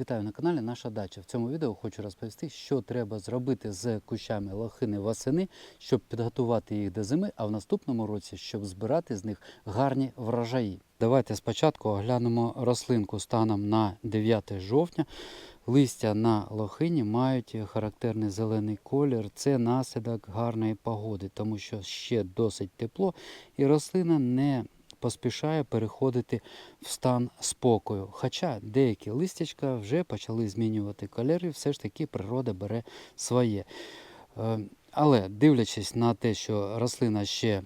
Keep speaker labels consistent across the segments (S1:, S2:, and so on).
S1: Вітаю на каналі Наша Дача. В цьому відео хочу розповісти, що треба зробити з кущами лохини восени, щоб підготувати їх до зими, а в наступному році, щоб збирати з них гарні врожаї. Давайте спочатку оглянемо рослинку станом на 9 жовтня. Листя на лохині мають характерний зелений колір. Це наслідок гарної погоди, тому що ще досить тепло і рослина не поспішає переходити в стан спокою. Хоча деякі листячка вже почали змінювати кольори, все ж таки природа бере своє. Е, Але дивлячись на те, що рослина ще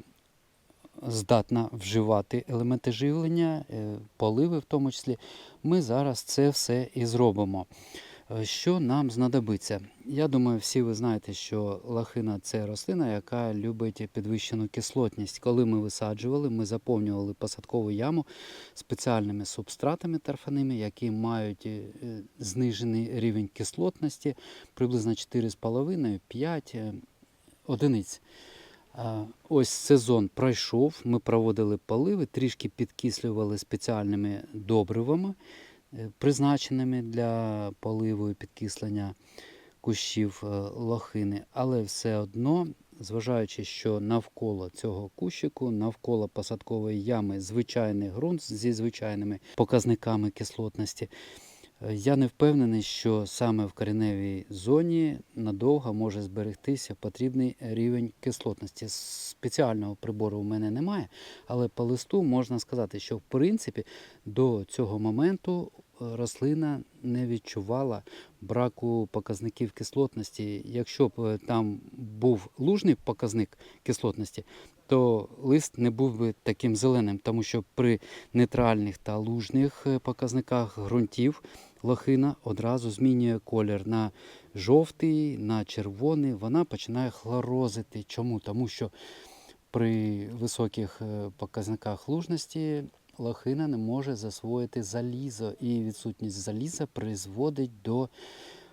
S1: здатна вживати елементи живлення, е, поливи в тому числі, ми зараз це все і зробимо. Е, Що нам знадобиться? Я думаю, всі ви знаєте, що лохина це рослина, яка любить підвищену кислотність. Коли ми висаджували, ми заповнювали посадкову яму спеціальними субстратами торфяними, які мають е, знижений рівень кислотності приблизно 4,5-5 е, одиниць. Ось сезон пройшов, ми проводили поливи, трішки підкислювали спеціальними добривами, призначеними для поливу і підкислення кущів е, лохини. Але все одно, зважаючи, що навколо цього кущику, навколо посадкової ями звичайний ґрунт зі звичайними показниками кислотності, Е, я не впевнений, що саме в кореневій зоні надовго може зберегтися потрібний рівень кислотності. Спеціального прибору у мене немає, але по листу можна сказати, що в принципі до цього моменту е, рослина не відчувала браку показників кислотності. Якщо б е, там був лужний показник кислотності, то лист не був би таким зеленим, тому що при нейтральних та лужних е, показниках ґрунтів лохина одразу змінює колір на жовтий, на червоний. Вона починає хлорозити. Чому? Тому що при високих е, показниках лужності лохина не може засвоїти залізо, і відсутність заліза призводить до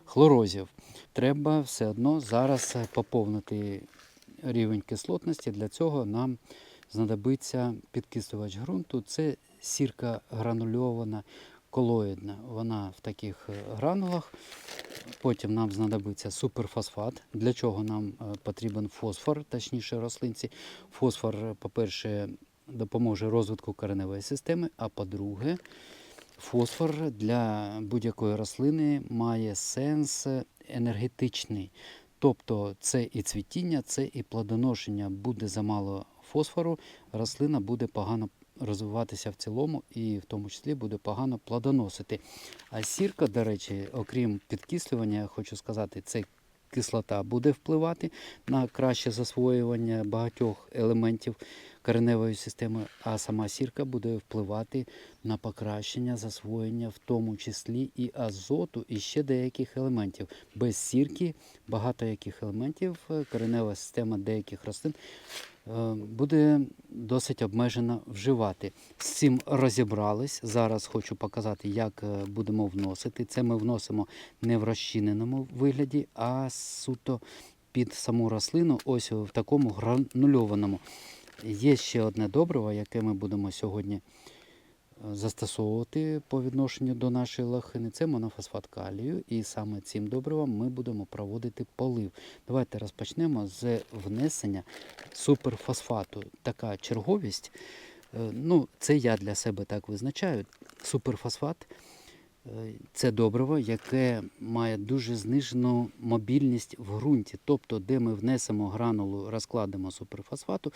S1: хлорозів. Треба все одно зараз поповнити рівень кислотності. Для цього нам знадобиться підкислювач ґрунту. Це сірка гранульована, колоїдна. Вона в таких е, гранулах. Потім нам знадобиться суперфосфат. Для чого нам е, потрібен фосфор, точніше рослинці. Фосфор, по-перше, допоможе розвитку кореневої системи, а по-друге, фосфор для будь-якої рослини має сенс енергетичний. Тобто це і цвітіння, це і плодоношення. Буде замало фосфору, рослина буде погано розвиватися в цілому і в тому числі буде погано плодоносити. А сірка, до речі, окрім підкислювання, я хочу сказати, це кислота буде впливати на краще засвоювання багатьох елементів кореневої системи, а сама сірка буде впливати на покращення засвоєння, в тому числі і азоту, і ще деяких елементів. Без сірки багато яких елементів е, коренева система деяких рослин е, буде досить обмежено вживати. З цим розібрались. Зараз хочу показати, як е, будемо вносити. Це ми вносимо не в розчиненому вигляді, а суто під саму рослину, ось в такому гранульованому. Є ще одне добриво, яке ми будемо сьогодні е, застосовувати по відношенню до нашої лохини. Це монофосфат калію. І саме цим добривом ми будемо проводити полив. Давайте розпочнемо з внесення суперфосфату. Така черговість. е, Ну, це я для себе так визначаю. Суперфосфат е, це добриво, яке має дуже знижену мобільність в ґрунті. Тобто, де ми внесемо гранулу, розкладемо суперфосфату,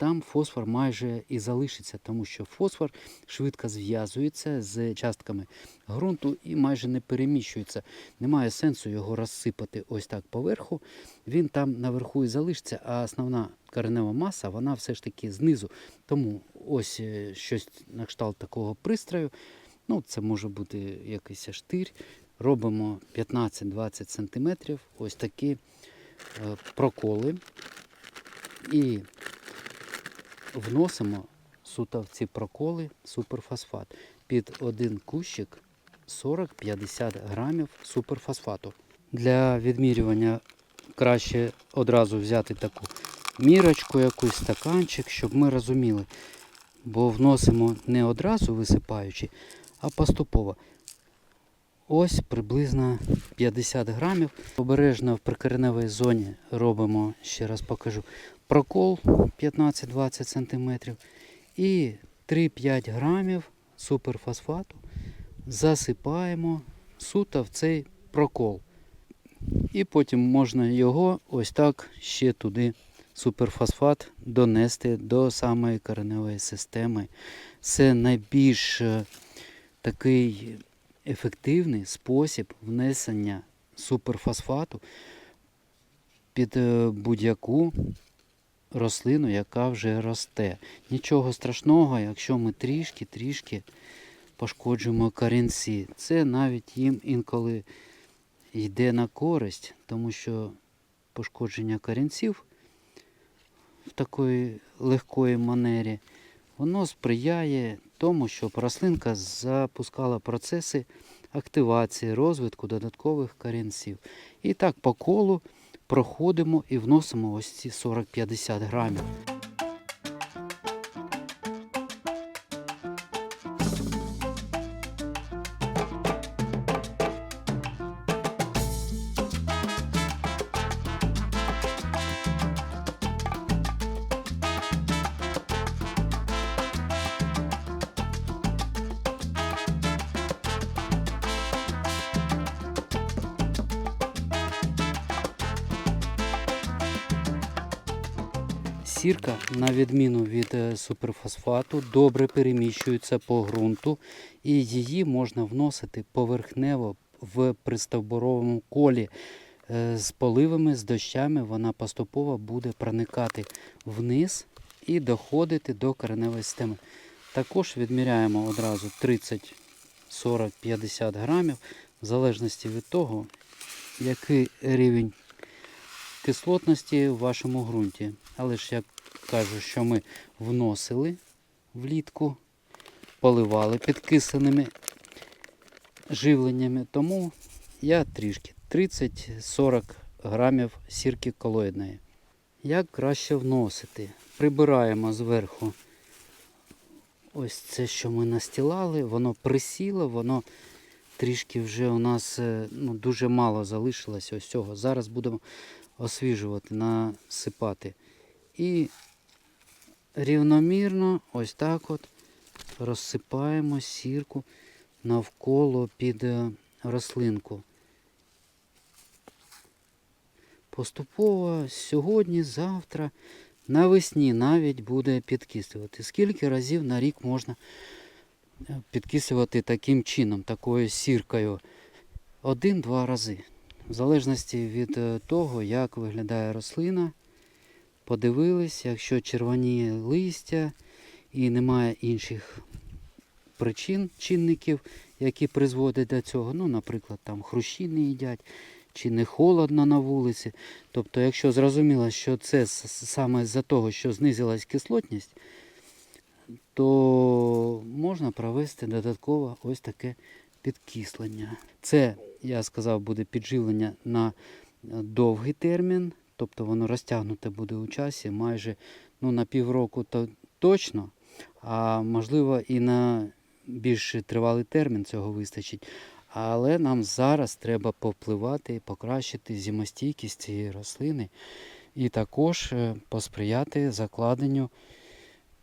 S1: там фосфор майже і залишиться, тому що фосфор швидко зв'язується з частками ґрунту і майже не переміщується. Немає сенсу його розсипати ось так поверху. Він там наверху і залишиться, а основна коренева маса, вона все ж таки знизу. Тому ось е, щось на кшталт такого пристрою. Ну, це може бути якийсь штир. Робимо 15-20 см, ось такі е, проколи. І вносимо суто в ці проколи суперфосфат. Під один кущик 40-50 грамів суперфосфату. Для відмірювання краще одразу взяти таку мірочку, якийсь стаканчик, щоб ми розуміли. Бо вносимо не одразу висипаючи, а поступово. ось приблизно 50 грамів. Обережно в прикореневій зоні робимо, ще раз покажу, прокол 15-20 см і 3-5 грамів суперфосфату засипаємо суто в цей прокол. І потім можна його ось так ще туди, суперфосфат, донести до самої кореневої системи. Це найбільш е, такий ефективний спосіб внесення суперфосфату під е, будь-яку рослину, яка вже росте. Нічого страшного, якщо ми трішки-трішки пошкоджуємо корінці. Це навіть їм інколи йде на користь, тому що пошкодження корінців в такої легкої манері, воно сприяє тому, щоб рослинка запускала процеси активації, розвитку додаткових корінців. І так по колу проходимо і вносимо ось ці 40-50 грамів. Сірка, на відміну від е, суперфосфату, добре переміщується по ґрунту і її можна вносити поверхнево в пристовбуровому колі. Е, З поливами, з дощами вона поступово буде проникати вниз і доходити до кореневої системи. Також відміряємо одразу 30, 40, 50 грамів, в залежності від того, який рівень кислотності в вашому ґрунті. Але ж я кажу, що ми вносили влітку, поливали підкисленими живленнями, тому я трішки 30-40 грамів сірки колоїдної. Як краще вносити? Прибираємо зверху ось це, що ми настілали, воно присіло, воно трішки вже у нас е, ну, дуже мало залишилось ось цього. Зараз будемо освіжувати, насипати. І рівномірно ось так от розсипаємо сірку навколо під е, рослинку. Поступово сьогодні, завтра, навесні навіть буде підкислювати. Скільки разів на рік можна е, підкислювати таким чином, такою сіркою? Один-два рази. В залежності від е, того, як виглядає рослина, подивились, якщо червоніє листя і немає інших причин, чинників, які призводять до цього. Ну, наприклад, там хрущі не їдять, чи не холодно на вулиці. Тобто, якщо зрозуміло, що це саме з-за того, що знизилась кислотність, то можна провести додатково ось таке підкислення. Це, я сказав, буде підживлення на е, довгий термін, тобто воно розтягнуте буде у часі майже ну, на півроку то точно, а можливо і на більш тривалий термін цього вистачить. Але нам зараз треба попливати і покращити зимостійкість цієї рослини і також е, посприяти закладенню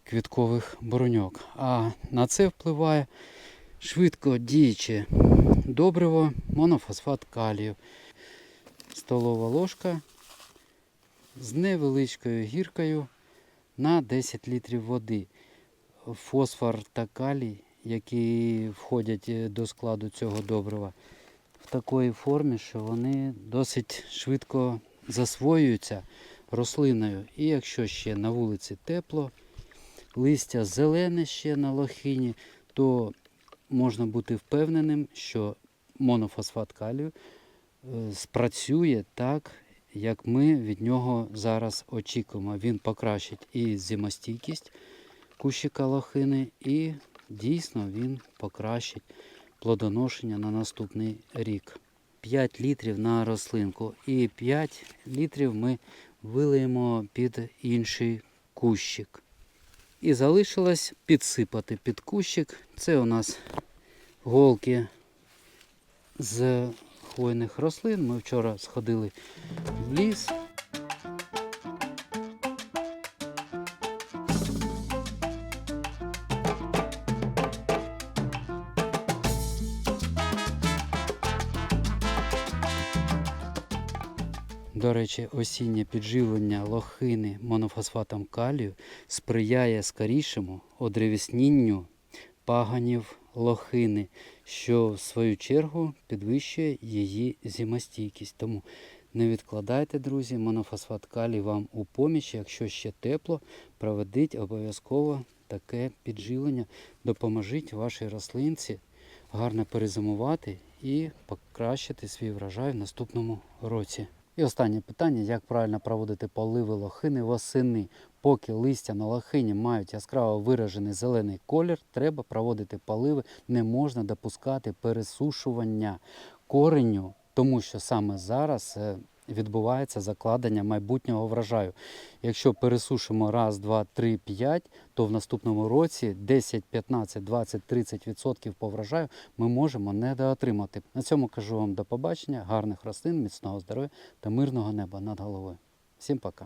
S1: квіткових бороньок. А на це впливає швидко діюче добриво, монофосфат калію, столова ложка з невеличкою гіркою на 10 літрів води. Фосфор та калій, які входять е, до складу цього добрива, в такої формі, що вони досить швидко засвоюються рослиною. І якщо ще на вулиці тепло, листя зелене ще на лохині, то можна бути впевненим, що монофосфат калію е, спрацює так, як ми від нього зараз очікуємо. Він покращить і зимостійкість кущика лохини, і дійсно він покращить плодоношення на наступний рік. 5 літрів на рослинку і 5 літрів ми вилиємо під інший кущик. І залишилось підсипати під кущик. Це у нас голки з хвойних рослин. Ми вчора сходили в ліс. До речі, осіннє підживлення лохини монофосфатом калію сприяє скорішому одревіснінню паганів лохини, що в свою чергу підвищує її зимостійкість. Тому не відкладайте, друзі, монофосфат калій вам у поміч. Якщо ще тепло, проведіть обов'язково таке підживлення. Допоможіть вашій рослинці гарно перезимувати і покращити свій врожай в наступному році. І останнє питання: як правильно проводити поливи лохини восени? Поки листя на лохині мають яскраво виражений зелений колір, треба проводити поливи, не можна допускати пересушування кореню, тому що саме зараз е, відбувається закладення майбутнього врожаю. Якщо пересушимо раз, два, три, п'ять, то в наступному році 10, 15, 20, 30 відсотків по врожаю ми можемо недоотримати. На цьому кажу вам до побачення, гарних рослин, міцного здоров'я та мирного неба над головою. Всім пока!